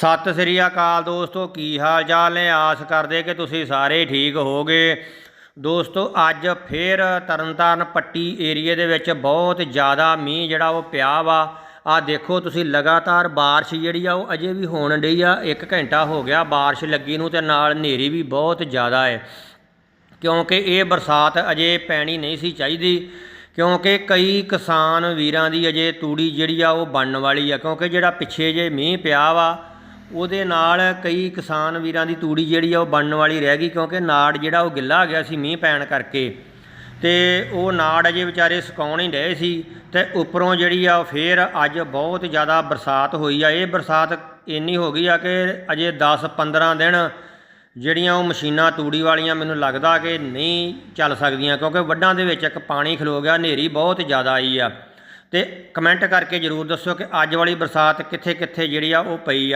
ਸਤਿ ਸ੍ਰੀ ਅਕਾਲ ਦੋਸਤੋ, ਕੀ ਹਾਲ ਚਾਲ ਨੇ? ਆਸ ਕਰਦੇ ਕਿ ਤੁਸੀਂ ਸਾਰੇ ਠੀਕ ਹੋਗੇ ਦੋਸਤੋ, ਅੱਜ ਫੇਰ ਤਰਨਤਾਰਨ ਪੱਟੀ ਏਰੀਏ ਦੇ ਵਿੱਚ ਬਹੁਤ ਜ਼ਿਆਦਾ ਮੀਂਹ ਜਿਹੜਾ ਉਹ ਪਿਆ ਵਾ। ਆ ਦੇਖੋ ਤੁਸੀਂ, ਲਗਾਤਾਰ ਬਾਰਿਸ਼ ਜਿਹੜੀ ਆ, ਉਹ ਅਜੇ ਵੀ ਹੋਣ ਡਈ ਆ। 1 ਘੰਟਾ ਹੋ ਗਿਆ ਬਾਰਿਸ਼ ਲੱਗੀ ਨੂੰ ਤੇ ਨਾਲ ਹਨੇਰੀ ਵੀ ਬਹੁਤ ਜ਼ਿਆਦਾ ਹੈ ਕਿਉਂਕਿ ਇਹ ਬਰਸਾਤ ਅਜੇ ਪੈਣੀ ਨਹੀਂ ਸੀ ਚਾਹੀਦੀ। ਕਿਉਂਕਿ ਕਈ ਕਿਸਾਨ ਵੀਰਾਂ ਦੀ ਅਜੇ ਤੂੜੀ ਜਿਹੜੀ ਆ, ਉਹ ਬਣਨ ਵਾਲੀ ਆ। ਕਿਉਂਕਿ ਜਿਹੜਾ ਪਿੱਛੇ ਜੇ ਮੀਂਹ ਪਿਆ ਵਾ ਉਹਦੇ ਨਾਲ ਕਈ ਕਿਸਾਨ ਵੀਰਾਂ ਦੀ ਤੂੜੀ ਜਿਹੜੀ ਆ ਉਹ ਬਣਨ ਵਾਲੀ ਰਹਿ ਗਈ ਕਿਉਂਕਿ ਨਾੜ ਜਿਹੜਾ ਉਹ ਗਿੱਲਾ ਗਿਆ ਸੀ ਮੀਂਹ ਪੈਣ ਕਰਕੇ। ਤੇ ਉਹ ਨਾੜ ਅਜੇ ਵਿਚਾਰੇ ਸੁਕਾਉਣ ਹੀ ਰਹੇ ਸੀ ਤੇ ਉੱਪਰੋਂ ਜਿਹੜੀ ਆ ਉਹ ਫੇਰ ਅੱਜ ਬਹੁਤ ਜ਼ਿਆਦਾ ਬਰਸਾਤ ਹੋਈ ਆ। ਇਹ ਬਰਸਾਤ ਇੰਨੀ ਹੋ ਗਈ ਆ ਕਿ ਅਜੇ 10 15 ਦਿਨ ਜਿਹੜੀਆਂ ਉਹ ਮਸ਼ੀਨਾਂ ਤੂੜੀ ਵਾਲੀਆਂ ਮੈਨੂੰ ਲੱਗਦਾ ਕਿ ਨਹੀਂ ਚੱਲ ਸਕਦੀਆਂ ਕਿਉਂਕਿ ਵੱਡਾਂ ਦੇ ਵਿੱਚ ਇੱਕ ਪਾਣੀ ਖਲੋ ਗਿਆ, ਹਨੇਰੀ ਬਹੁਤ ਜ਼ਿਆਦਾ ਆਈ ਆ। ਤੇ ਕਮੈਂਟ ਕਰਕੇ ਜਰੂਰ ਦੱਸੋ ਕਿ ਅੱਜ ਵਾਲੀ ਬਰਸਾਤ ਕਿੱਥੇ ਕਿੱਥੇ ਜਿਹੜੀ ਆ ਉਹ ਪਈ ਆ।